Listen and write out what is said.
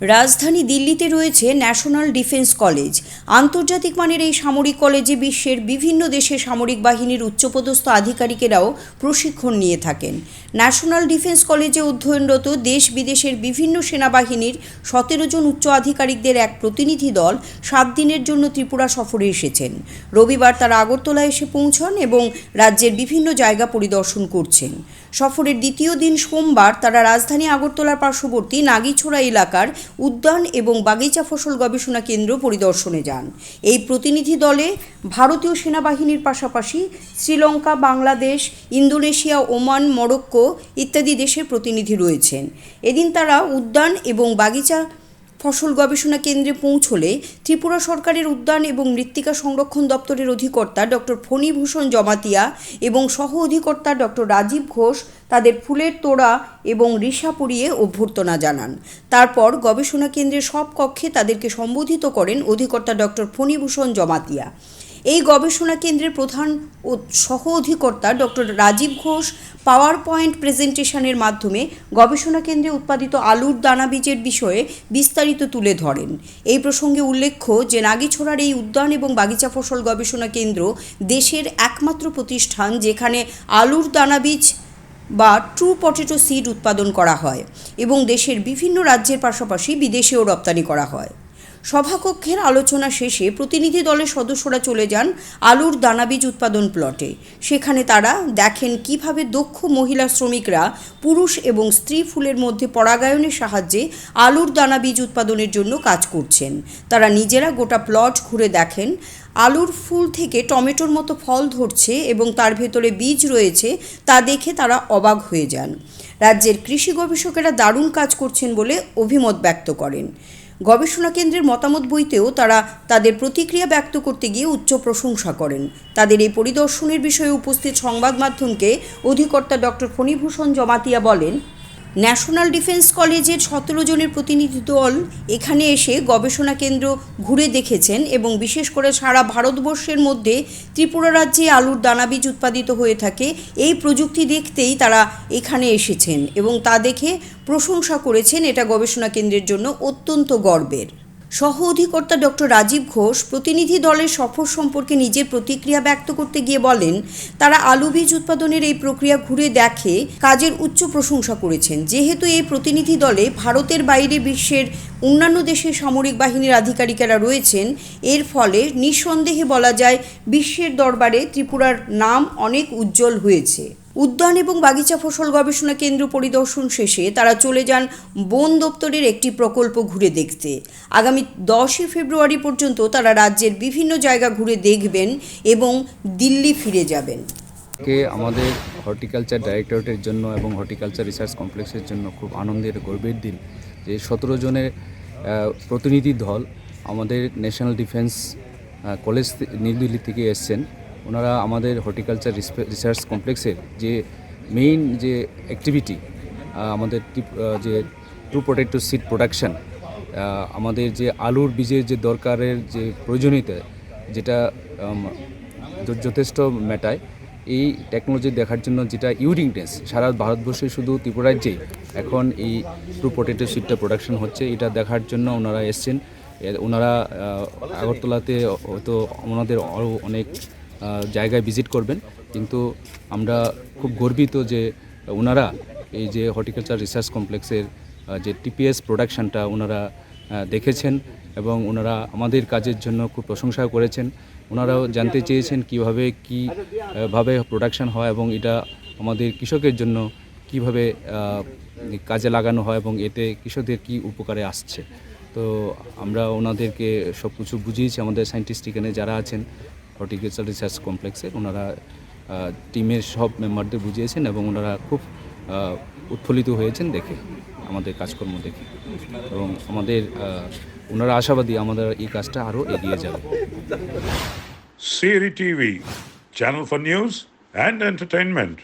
রাজধানী দিল্লিতে রয়েছে ন্যাশনাল ডিফেন্স কলেজ। আন্তর্জাতিক মানের এই সামরিক কলেজে বিশ্বের বিভিন্ন দেশের সামরিক বাহিনীর উচ্চপদস্থ আধিকারিকেরাও প্রশিক্ষণ নিয়ে থাকেন। ন্যাশনাল ডিফেন্স কলেজে অধ্যয়নরত দেশ বিদেশের বিভিন্ন সেনাবাহিনীর সতেরো জন উচ্চ আধিকারিকদের এক প্রতিনিধি দল সাত দিনের জন্য ত্রিপুরা সফরে এসেছেন। রবিবার তারা আগরতলা এসে পৌঁছন এবং রাজ্যের বিভিন্ন জায়গা পরিদর্শন করছেন। সফরের দ্বিতীয় দিন সোমবার তারা রাজধানী আগরতলার পার্শ্ববর্তী নাগিছোড়া এলাকার উদ্যান এবং বাগিচা ফসল গবেষণা কেন্দ্র পরিদর্শনে যান। এই প্রতিনিধি দলে ভারতীয় সেনাবাহিনীর পাশাপাশি Sri Lanka, Bangladesh, Indonesia, Oman, Morocco ইত্যাদি দেশের প্রতিনিধি রয়েছেন। এদিন তারা উদ্যান এবং বাগিচা ফসল গবেষণা কেন্দ্রে পৌঁছলে ত্রিপুরা সরকারের উদ্যান এবং মৃত্তিকা সংরক্ষণ দপ্তরের অধিকর্তা ডক্টর ফণীভূষণ জমাতিয়া এবং সহ অধিকর্তা ডক্টর রাজীব ঘোষ তাদের ফুলের তোড়া এবং রিসা পরিয়ে অভ্যর্থনা জানান। তারপর গবেষণা কেন্দ্রের সব কক্ষে তাদেরকে সম্বোধিত করেন অধিকর্তা ডক্টর ফণীভূষণ জমাতিয়া। এই গবেষণা কেন্দ্রের প্রধান ও সহ অধিকর্তা doctor Rajib Ghosh power point প্রেজেন্টেশনের মাধ্যমে গবেষণা কেন্দ্রে উৎপাদিত আলুর দানা বীজের বিষয়ে বিস্তারিত তুলে ধরেন। এই প্রসঙ্গে উল্লেখ্য যে, নাগিছোড়ার এই উদ্যান এবং বাগিচা ফসল গবেষণা কেন্দ্র দেশের একমাত্র প্রতিষ্ঠান যেখানে আলুর দানা বীজ বা ট্রু পটেটো সিড উৎপাদন করা হয় এবং দেশের বিভিন্ন রাজ্যের পাশাপাশি বিদেশেও রপ্তানি করা হয়। সভাকক্ষের আলোচনা শেষে প্রতিনিধি দলের সদস্যরা চলে যান আলুর দানাবীজ উৎপাদন প্লটে। সেখানে তারা দেখেন কীভাবে দক্ষ মহিলা শ্রমিকরা পুরুষ এবং স্ত্রী ফুলের মধ্যে পরাগায়নের সাহায্যে আলুর দানা বীজ উৎপাদনের জন্য কাজ করছেন। তারা নিজেরা গোটা প্লট ঘুরে দেখেন, আলুর ফুল থেকে টমেটোর মতো ফল ধরছে এবং তার ভেতরে বীজ রয়েছে তা দেখে তারা অবাক হয়ে যান। রাজ্যের কৃষি গবেষকেরা দারুণ কাজ করছেন বলে অভিমত ব্যক্ত করেন। গবেষণা কেন্দ্রের মতামত বইতেও তারা তাদের প্রতিক্রিয়া ব্যক্ত করতে গিয়ে উচ্চ প্রশংসা করেন। তাদের এই পরিদর্শনের বিষয়ে উপস্থিত সংবাদ মাধ্যমকে অধিকর্তা ডক্টর ফণীভূষণ জমাতিয়া বলেন ন্যাশনাল ডিফেন্স কলেজের সতেরো জনের প্রতিনিধি দল এখানে এসে গবেষণা কেন্দ্র ঘুরে দেখেছেন এবং বিশেষ করে সারা ভারতবর্ষের মধ্যে ত্রিপুরা রাজ্যে আলুর দানা বীজ উৎপাদিত হয়ে থাকে, এই প্রযুক্তি দেখতেই তারা এখানে এসেছেন এবং তা দেখে প্রশংসা করেছেন এটা গবেষণা কেন্দ্রের জন্য অত্যন্ত গর্বের। সহ অধিকর্তা ডক্টর রাজীব ঘোষ প্রতিনিধি দলের সফর সম্পর্কে নিজের প্রতিক্রিয়া ব্যক্ত করতে গিয়ে বলেন, তারা আলু বীজ উৎপাদনের এই প্রক্রিয়া ঘুরে দেখে কাজের উচ্চ প্রশংসা করেছেন। যেহেতু এই প্রতিনিধি দলে ভারতের বাইরে বিশ্বের অন্যান্য দেশের সামরিক বাহিনীর আধিকারিকেরা রয়েছেন, এর ফলে নিঃসন্দেহে বলা যায়, বিশ্বের দরবারে ত্রিপুরার নাম অনেক উজ্জ্বল হয়েছে। উদ্যান এবং বাগিচা ফসল গবেষণা কেন্দ্র পরিদর্শন শেষে তারা চলে যান বন দপ্তরের একটি প্রকল্প ঘুরে দেখতে। আগামী দশই ফেব্রুয়ারি পর্যন্ত তারা রাজ্যের বিভিন্ন জায়গা ঘুরে দেখবেন এবং দিল্লি ফিরে যাবেন। কে আমাদের হর্টিকালচার ডাইরেক্টরেটের জন্য এবং হর্টিকালচার রিসার্চ কমপ্লেক্সের জন্য খুব আনন্দের, গর্বের দিন যে সতেরো জনের প্রতিনিধি দল আমাদের national defence college new Delhi থেকে এসছেন। ওনারা আমাদের হর্টিকালচার রিসার্চ কমপ্লেক্সের যে মেইন যে অ্যাক্টিভিটি আমাদের যে ট্রু প্রোটেক্ট সিড প্রোডাকশান আমাদের যে আলুর বীজের যে দরকারের যে প্রয়োজনীয়তা, যেটা যথেষ্ট মেটায়, এই টেকনোলজি দেখার জন্য যেটা ইউরিংনেস সারা ভারতবর্ষে শুধু ত্রিপুরা রাজ্যেই এখন এই ট্রু পটেটো সিডটা প্রোডাকশন হচ্ছে, এটা দেখার জন্য ওনারা এসছেন। ওনারা আগরতলাতে হয়তো ওনাদের আরও অনেক জায়গায় ভিজিট করবেন। কিন্তু আমরা খুব গর্বিত যে ওনারা এই যে হর্টিকালচার রিসার্চ কমপ্লেক্সের যে টিপিএস প্রোডাকশনটা ওনারা দেখেছেন এবং ওনারা আমাদের কাজের জন্য খুব প্রশংসা করেছেন। ওনারাও জানতে চেয়েছেন কীভাবে কি ভাবে প্রোডাকশন হয় এবং এটা আমাদের কৃষকের জন্য কীভাবে কাজে লাগানো হয় এবং এতে কৃষকদের কি উপকারে আসছে। তো আমরা ওনাদেরকে সব কিছু বুঝিয়েছি, আমাদের সায়েন্টিস্ট এখানে যারা আছেন হর্টিকালচার রিসার্চ কমপ্লেক্সে ওনারা টিমের সব মেম্বারদের বুঝিয়েছেন এবং ওনারা খুব উৎফুল্লিত হয়েছেন দেখে, আমাদের কাজকর্ম দেখে এবং আমাদের ওনারা আশাবাদী আমাদের এই কাজটা আরও এগিয়ে যাবে সিরি TV channel for news and entertainment.